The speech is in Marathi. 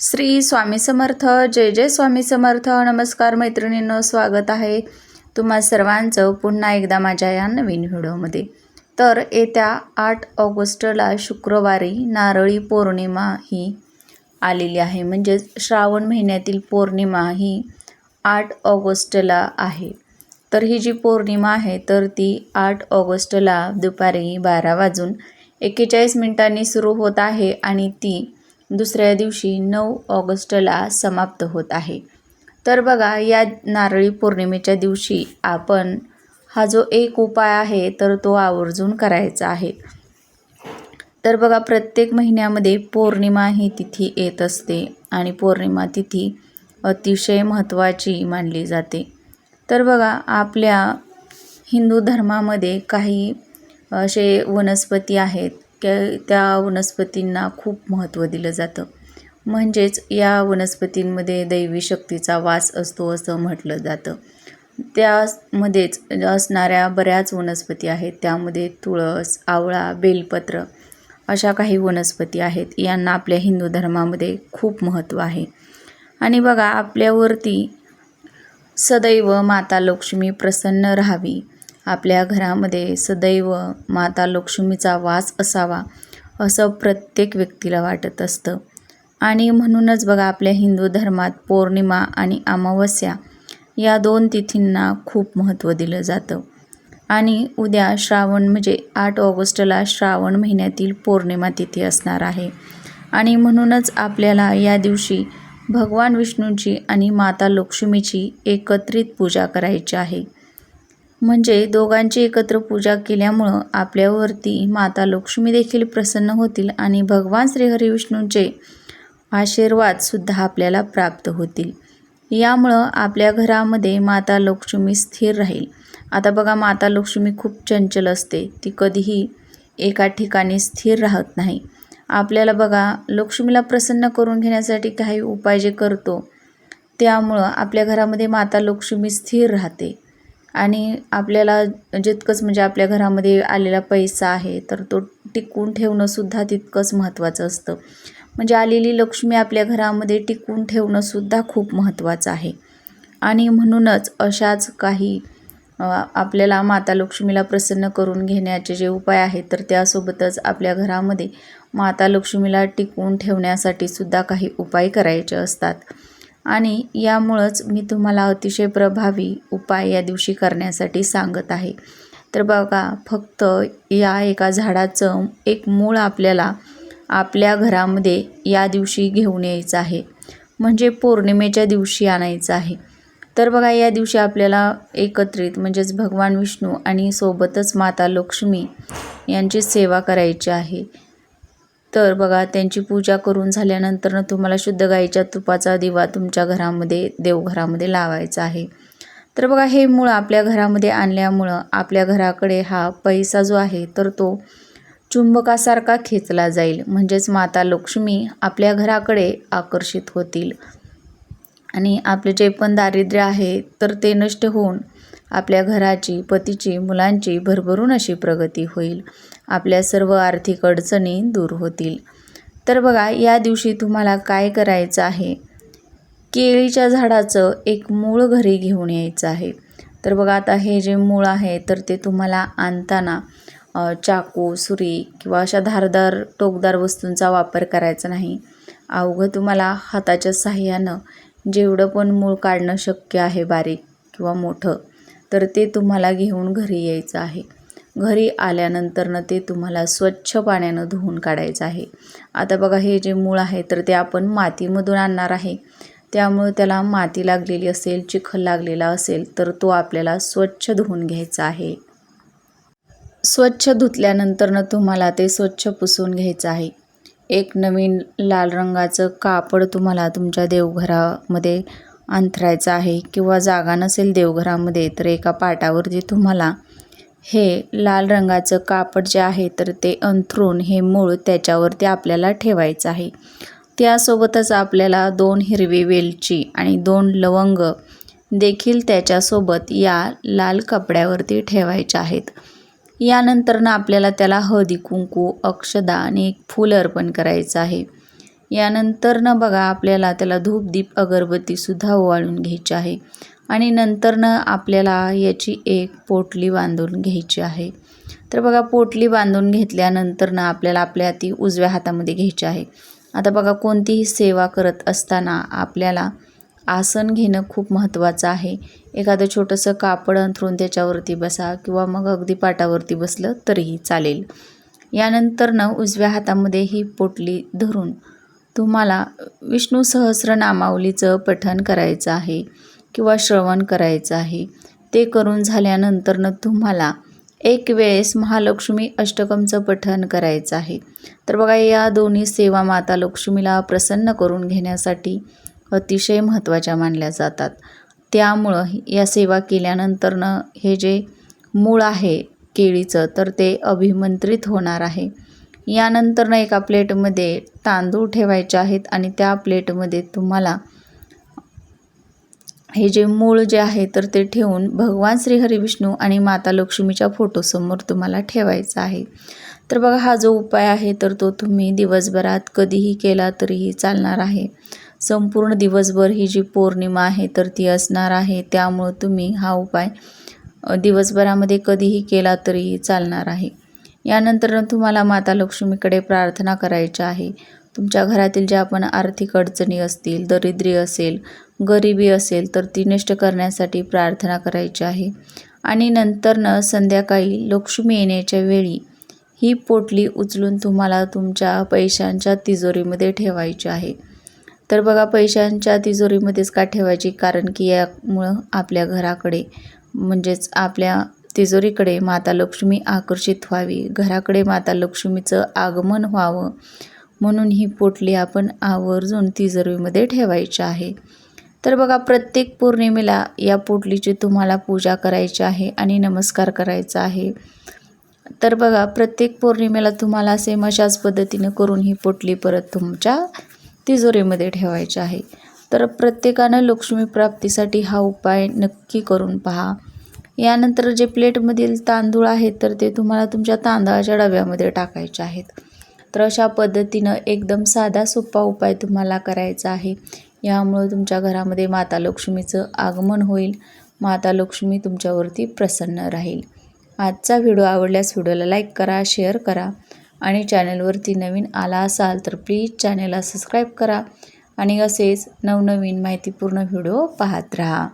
श्री स्वामी समर्थ जय जय स्वामी समर्थ. नमस्कार मैत्रिणींनो स्वागत आहे तुम्हा सर्वांचं पुन्हा एकदा माझ्या या नवीन व्हिडिओमध्ये. तर येत्या आठ ऑगस्टला शुक्रवारी नारळी पौर्णिमा ही आलेली आहे. म्हणजेच श्रावण महिन्यातील पौर्णिमा ही आठ ऑगस्टला आहे. तर ही जी पौर्णिमा आहे तर ती आठ ऑगस्टला दुपारी बारा वाजून एक्केचाळीस मिनिटांनी सुरू होत आहे आणि ती दुसऱ्या दिवशी नऊ ऑगस्टला समाप्त होत आहे. तर बघा या नारळी पौर्णिमेच्या दिवशी आपण हा जो एक उपाय आहे तर तो आवर्जून करायचा आहे. तर बघा प्रत्येक महिन्यामध्ये पौर्णिमा ही तिथी येत असते आणि पौर्णिमा तिथी अतिशय महत्त्वाची मानली जाते. तर बघा आपल्या हिंदू धर्मामध्ये काही असे वनस्पती आहेत त्या त्या वनस्पतींना खूप महत्त्व दिलं जातं. म्हणजेच या वनस्पतींमध्ये दैवी शक्तीचा वास असतो असं म्हटलं जातं. त्यामध्येच असणाऱ्या बऱ्याच वनस्पती आहेत. त्यामध्ये तुळस आवळा बेलपत्र अशा काही वनस्पती आहेत. यांना आपल्या हिंदू धर्मामध्ये खूप महत्त्व आहे. आणि बघा आपल्यावरती सदैव माता लक्ष्मी प्रसन्न राहावी आपल्या घरामध्ये सदैव माता लक्ष्मीचा वास असावा असं प्रत्येक व्यक्तीला वाटत असतं. आणि म्हणूनच बघा आपल्या हिंदू धर्मात पौर्णिमा आणि अमावस्या या दोन तिथींना खूप महत्त्व दिलं जातं. आणि उद्या श्रावण म्हणजे आठ ऑगस्टला श्रावण महिन्यातील पौर्णिमा तिथी असणार आहे. आणि म्हणूनच आपल्याला या दिवशी भगवान विष्णूंची आणि माता लक्ष्मीची एकत्रित पूजा करायची आहे. म्हणजे दोघांची एकत्र पूजा केल्यामुळं आपल्यावरती माता लक्ष्मी देखील प्रसन्न होतील आणि भगवान श्रीहरी विष्णूंचे आशीर्वादसुद्धा आपल्याला प्राप्त होतील. यामुळं आपल्या घरामध्ये माता लक्ष्मी स्थिर राहील. आता बघा माता लक्ष्मी खूप चंचल असते. ती कधीही एका ठिकाणी स्थिर राहत नाही. आपल्याला बघा लक्ष्मीला प्रसन्न करून घेण्यासाठी काही उपाय जे करतो त्यामुळं आपल्या घरामध्ये माता लक्ष्मी स्थिर राहते. आणि आपल्याला जितकंच म्हणजे आपल्या घरामध्ये आलेला पैसा आहे तर तो टिकवून ठेवणंसुद्धा तितकंच महत्त्वाचं असतं. म्हणजे आलेली लक्ष्मी आपल्या घरामध्ये टिकवून ठेवणंसुद्धा खूप महत्त्वाचं आहे. आणि म्हणूनच अशाच काही आपल्याला माता लक्ष्मीला प्रसन्न करून घेण्याचे जे उपाय आहेत तर त्यासोबतच आपल्या घरामध्ये माता लक्ष्मीला टिकवून ठेवण्यासाठी सुद्धा काही उपाय करायचे असतात. आणि यामुळंच मी तुम्हाला अतिशय प्रभावी उपाय या दिवशी करण्यासाठी सांगत आहे. तर बघा फक्त या एका झाडाचं एक मूळ आपल्याला आपल्या घरामध्ये या दिवशी घेऊन यायचं आहे. म्हणजे पौर्णिमेच्या दिवशी आणायचं आहे. तर बघा या दिवशी आपल्याला एकत्रित म्हणजेच भगवान विष्णू आणि सोबतच माता लक्ष्मी यांची सेवा करायची आहे. तर बघा त्यांची पूजा करून झाल्यानंतर तुम्हाला शुद्ध गाईच्या तुपाचा दिवा तुमच्या घरामध्ये देवघरामध्ये लावायचा आहे. तर बघा हे मूळ आपल्या घरामध्ये आणल्यामुळं आपल्या घराकडे हा पैसा जो आहे तर तो चुंबकासारखा खेचला जाईल. म्हणजेच माता लक्ष्मी आपल्या घराकडे आकर्षित होतील. आणि आपले जे पण दारिद्र्य आहे तर ते नष्ट होऊन आपल्या घराची पतीची मुलांची भरभरून अशी प्रगती होईल. आपल्या सर्व आर्थिक अडचणी दूर होतील. तर बघा या दिवशी तुम्हाला काय करायचं आहे? केळीच्या झाडाचं एक मूळ घरी घेऊन यायचं आहे. तर बघा आता हे जे मूळ आहे तर ते तुम्हाला आणताना चाकू सुरी किंवा अशा धारदार टोकदार वस्तूंचा वापर करायचा नाही. अवघं तुम्हाला हाताच्या साह्यानं जेवढं पण मूळ काढणं शक्य आहे बारीक किंवा मोठं तर ते तुम्हाला घेऊन घरी यायचं आहे. घरी आल्यानंतरनं ते तुम्हाला स्वच्छ पाण्यानं धुवून काढायचं आहे. आता बघा हे जे मूळ आहे तर ते आपण मातीमधून आणणार आहे. त्यामुळे त्याला माती लागलेली असेल चिखल लागलेला असेल तर तो आपल्याला स्वच्छ धुवून घ्यायचा आहे. स्वच्छ धुतल्यानंतरनं तुम्हाला ते स्वच्छ पुसून घ्यायचं आहे. एक नवीन लाल रंगाचं कापड तुम्हाला तुमच्या देवघरामध्ये अंथरायचं आहे किंवा जागा नसेल देवघरामध्ये तर एका पाटावरती तुम्हाला हे लाल रंगाचं कापड जे आहे तर ते अंथरून हे मूळ त्याच्यावरती आपल्याला ठेवायचं आहे. त्यासोबतच आपल्याला दोन हिरवी वेलची आणि दोन लवंग देखील त्याच्यासोबत या लाल कपड्यावरती ठेवायच्या आहेत. यानंतरनं आपल्याला त्याला हळदी कुंकू अक्षदा आणि एक फूल अर्पण करायचं आहे. यानंतर बघा आपल्याला त्याला धूप दीप अगरबत्तीसुद्धा ओवाळून घ्यायची आहे. आणि नंतरनं आपल्याला याची एक पोटली बांधून घ्यायची आहे. तर बघा पोटली बांधून घेतल्यानंतरनं आपल्याला आपल्या ती उजव्या हातामध्ये घ्यायची आहे. आता बघा कोणतीही सेवा करत असताना आपल्याला आसन घेणं खूप महत्त्वाचं आहे. एखादं छोटंसं कापड अंथरून त्याच्यावरती बसा किंवा मग अगदी पाटावरती बसलं तरीही चालेल. यानंतरनं उजव्या हातामध्ये ही पोटली धरून तुम्हाला विष्णू सहस्रनामावलीचं पठण करायचं आहे. किंवा श्रवण करायचं आहे. ते करून झाल्यानंतरनं तुम्हाला एक वेळेस महालक्ष्मी अष्टकमचं पठण करायचं आहे. तर बघा या दोन्ही सेवा माता लक्ष्मीला प्रसन्न करून घेण्यासाठी अतिशय महत्त्वाच्या मानल्या जातात. त्यामुळं या सेवा केल्यानंतरनं हे जे मूळ आहे केळीचं तर ते अभिमंत्रित होणार आहे. यानंतरनं एका प्लेटमध्ये तांदूळ ठेवायचे आहेत आणि त्या प्लेटमध्ये तुम्हाला हे जे मूळ जे आहे तर ते ठेवून भगवान श्री हरिविष्णू आणि माता लक्ष्मीच्या फोटोसमोर तुम्हाला ठेवायचा आहे. तर बघा हा जो उपाय आहे तर तो तुम्ही दिवसभरात कधीही केला तरीही चालणार आहे. संपूर्ण दिवसभर ही जी पौर्णिमा आहे तर ती असणार आहे. त्यामुळं तुम्ही हा उपाय दिवसभरामध्ये कधीही केला तरीही चालणार आहे. यानंतर तुम्हाला माता लक्ष्मीकडे प्रार्थना करायची आहे. तुमच्या घरातील ज्या आपण आर्थिक अडचणी असतील दरिद्री असेल गरिबी असेल तर ती नष्ट करण्यासाठी प्रार्थना करायची आहे. आणि नंतरनं संध्याकाळी लक्ष्मी येण्याच्या वेळी ही पोटली उचलून तुम्हाला तुमच्या पैशांच्या तिजोरीमध्ये ठेवायची आहे. तर बघा पैशांच्या तिजोरीमध्येच का ठेवायची? कारण की यामुळं आपल्या घराकडे म्हणजेच आपल्या तिजोरीकडे माता लक्ष्मी आकर्षित व्हावी. घराकडे माता लक्ष्मीचं आगमन व्हावं म्हणून ही पोटली आपण आवर्जून तिजोरीमध्ये ठेवायची आहे. तर बघा प्रत्येक पौर्णिमेला या पोटलीची तुम्हाला पूजा करायची आहे आणि नमस्कार करायचा आहे. तर बघा प्रत्येक पौर्णिमेला तुम्हाला सेम अशाच पद्धतीने करून ही पोटली परत तुमच्या तिजोरीमध्ये ठेवायची आहे. तर प्रत्येकानं लक्ष्मी प्राप्तीसाठी हा उपाय नक्की करून पहा. यानंतर जे प्लेटमधील तांदूळ आहेत तर ते तुम्हाला तुमच्या तांदळाच्या डब्यामध्ये टाकायचे आहेत. तर अशा पद्धतीनं एकदम साधा सोपा उपाय तुम्हाला करायचा आहे. यामुळं तुमच्या घरामध्ये माता लक्ष्मीचं आगमन होईल. माता लक्ष्मी तुमच्यावरती प्रसन्न राहील. आजचा व्हिडिओ आवडल्यास व्हिडिओला लाईक करा शेअर करा आणि चॅनलवरती नवीन आला असाल तर प्लीज चॅनलला सबस्क्राईब करा आणि असेच नवनवीन माहितीपूर्ण व्हिडिओ पाहत राहा.